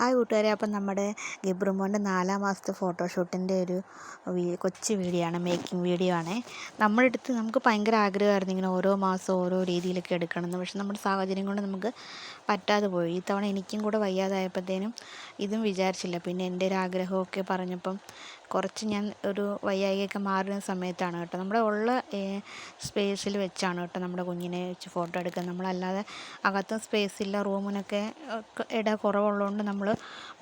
Hi കൂട്ടുകാരെ അപ്പം നമ്മുടെ ഗിബ്രുമോന്റെ നാലാം മാസത്തെ ഫോട്ടോഷൂട്ടിന്റെ ഒരു കൊച്ചു വീഡിയോ ആണ് മേക്കിംഗ് വീഡിയോ ആണ്. നമ്മളെടുത്ത് നമുക്ക് ഭയങ്കര ആഗ്രഹമായിരുന്നു ഇങ്ങനെ ഓരോ മാസം ഓരോ രീതിയിലൊക്കെ എടുക്കണമെന്ന്. പക്ഷെ നമ്മുടെ സാഹചര്യം കൊണ്ട് നമുക്ക് പറ്റാതെ പോയി. ഇത്തവണ എനിക്കും കൂടെ വയ്യാതായപ്പോഴത്തേനും ഇതും വിചാരിച്ചില്ല. പിന്നെ എന്റെ ഒരു ആഗ്രഹമൊക്കെ പറഞ്ഞപ്പം കുറച്ച് ഞാൻ ഒരു വയ്യായികയൊക്കെ മാറുന്ന സമയത്താണ് കേട്ടോ. നമ്മുടെ ഉള്ള സ്പേസിൽ വെച്ചാണ് കേട്ടോ നമ്മുടെ കുഞ്ഞിനെ വെച്ച് ഫോട്ടോ എടുക്കുന്നത്. നമ്മളല്ലാതെ അകത്തും സ്പേസ് ഇല്ല റൂമിനൊക്കെ ഇട കുറവുള്ളതുകൊണ്ട് നമ്മൾ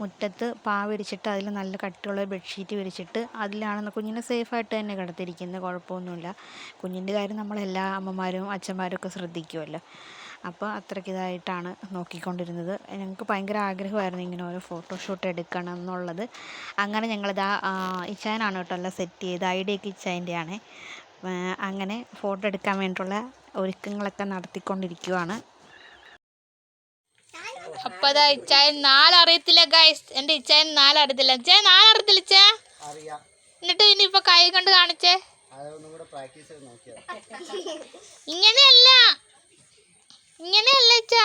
മുറ്റത്ത് പാ വിരിച്ചിട്ട് അതിൽ നല്ല കട്ടിയുള്ള ബെഡ്ഷീറ്റ് വിരിച്ചിട്ട് അതിലാണ് കുഞ്ഞിനെ സേഫായിട്ട് തന്നെ കിടത്തിയിരിക്കുന്നത്. കുഴപ്പമൊന്നുമില്ല. കുഞ്ഞിന്റെ കാര്യം നമ്മളെല്ലാ അമ്മമാരും അച്ഛന്മാരും ഒക്കെ ശ്രദ്ധിക്കുമല്ലോ അപ്പോൾ അത്രയ്ക്ക് ഇതായിട്ടാണ് നോക്കിക്കൊണ്ടിരുന്നത്. ഞങ്ങൾക്ക് ഭയങ്കര ആഗ്രഹമായിരുന്നു ഇങ്ങനെ ഓരോ ഫോട്ടോഷൂട്ട് എടുക്കണം എന്നുള്ളത്. അങ്ങനെ ഞങ്ങളിതാ ഇച്ചായനാണ് കേട്ടോ എല്ലാം സെറ്റ് ചെയ്ത് ഐഡിയൊക്കെ ഇച്ചായന്റെയാണ് അങ്ങനെ ഫോട്ടോ എടുക്കാൻ വേണ്ടിയിട്ടുള്ള ഒരുക്കങ്ങളൊക്കെ നടത്തിക്കൊണ്ടിരിക്കുവാണ്. അപ്പൊ അതാ ഇച്ചായൻ നാലറിയത്തില്ല ഗൈസ് എന്റെ ഇച്ചായൻ നാലറിയത്തില്ല. ഇച്ചായൻ നാലറിയത്തില്ല ഇച്ചാ. എന്നിട്ട് ഇനി ഇപ്പൊ കൈ കൊണ്ട് കാണിച്ചേ. ഇങ്ങനെയല്ല ഇച്ചാ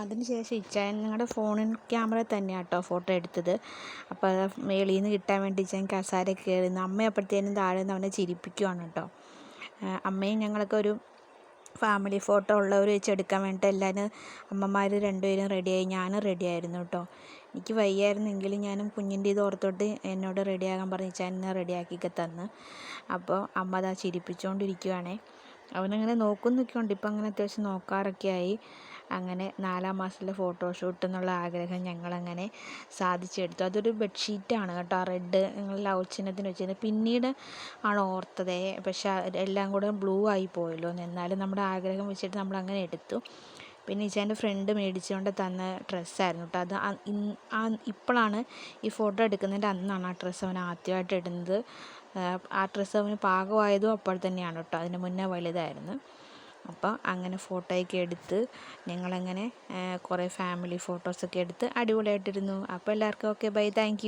അതിനുശേഷം ഇച്ചായൻ ഞങ്ങളുടെ ഫോണിൽ ക്യാമറ തന്നെയാണ് കേട്ടോ ഫോട്ടോ എടുത്തത്. അപ്പോൾ മേളിയിൽ നിന്ന് കിട്ടാൻ വേണ്ടി ഇച്ചായൻ കസാര കയറി അമ്മ അപ്പോഴത്തേനും താഴെ നിന്ന് അവനെ ചിരിപ്പിക്കുവാണ് കേട്ടോ അമ്മയും ഞങ്ങളൊക്കെ ഒരു ഫാമിലി ഫോട്ടോ ഉള്ളവർ വെച്ച് എടുക്കാൻ വേണ്ടിയിട്ട് എല്ലാവരും അമ്മമാർ രണ്ടുപേരും റെഡിയായി. ഞാനും റെഡി ആയിരുന്നു കേട്ടോ എനിക്ക് വയ്യായിരുന്നെങ്കിലും ഞാനും കുഞ്ഞിന്റെ ഇത് ഓർത്തോട്ട് എന്നോട് റെഡിയാകാൻ പറഞ്ഞ് ഇച്ചായൻ എന്നെ റെഡിയാക്കിയൊക്കെ തന്ന്. അപ്പോൾ അമ്മ അതാ ചിരിപ്പിച്ചുകൊണ്ടിരിക്കുവാണേ അവനങ്ങനെ നോക്കുന്നൊക്കെ ഉണ്ട് ഇപ്പം അങ്ങനെ അത്യാവശ്യം നോക്കാറൊക്കെ ആയി അങ്ങനെ നാലാം മാസത്തിലെ ഫോട്ടോഷൂട്ട് എന്നുള്ള ആഗ്രഹം ഞങ്ങളങ്ങനെ സാധിച്ചെടുത്തു. അതൊരു ബെഡ്ഷീറ്റാണ് കേട്ടോ. റെഡ് ഞങ്ങൾ ലവ് ചിഹ്നത്തിന് വെച്ചിരുന്നത്. പിന്നീട് ആണ് ഓർത്തത്. പക്ഷേ എല്ലാം കൂടെ ബ്ലൂ ആയി പോയല്ലോ. എന്നാലും നമ്മുടെ ആഗ്രഹം വെച്ചിട്ട് നമ്മൾ അങ്ങനെ എടുത്തു. പിന്നെ ഇച്ചാന്റെ ഫ്രണ്ട് മേടിച്ചുകൊണ്ട് തന്ന ഡ്രസ്സായിരുന്നു കേട്ടോ അത് ആ ഇപ്പോഴാണ് ഈ ഫോട്ടോ എടുക്കുന്നതിന്റെ അന്നാണ് ആ ഡ്രസ്സ് അവൻ ആദ്യമായിട്ട് ഇടുന്നത്. ആ, ഡ്രസ്സ് അവന് പാകമായതും അപ്പോൾ തന്നെയാണ് കേട്ടോ അതിന് മുന്നേ വലുതായിരുന്നു. അപ്പോൾ അങ്ങനെ ഫോട്ടോയൊക്കെ എടുത്ത് ഞങ്ങളങ്ങനെ കുറേ ഫാമിലി ഫോട്ടോസൊക്കെ എടുത്ത് അടിപൊളിയായിട്ടിരുന്നു. അപ്പോൾ എല്ലാവർക്കും ഓക്കെ ബൈ താങ്ക്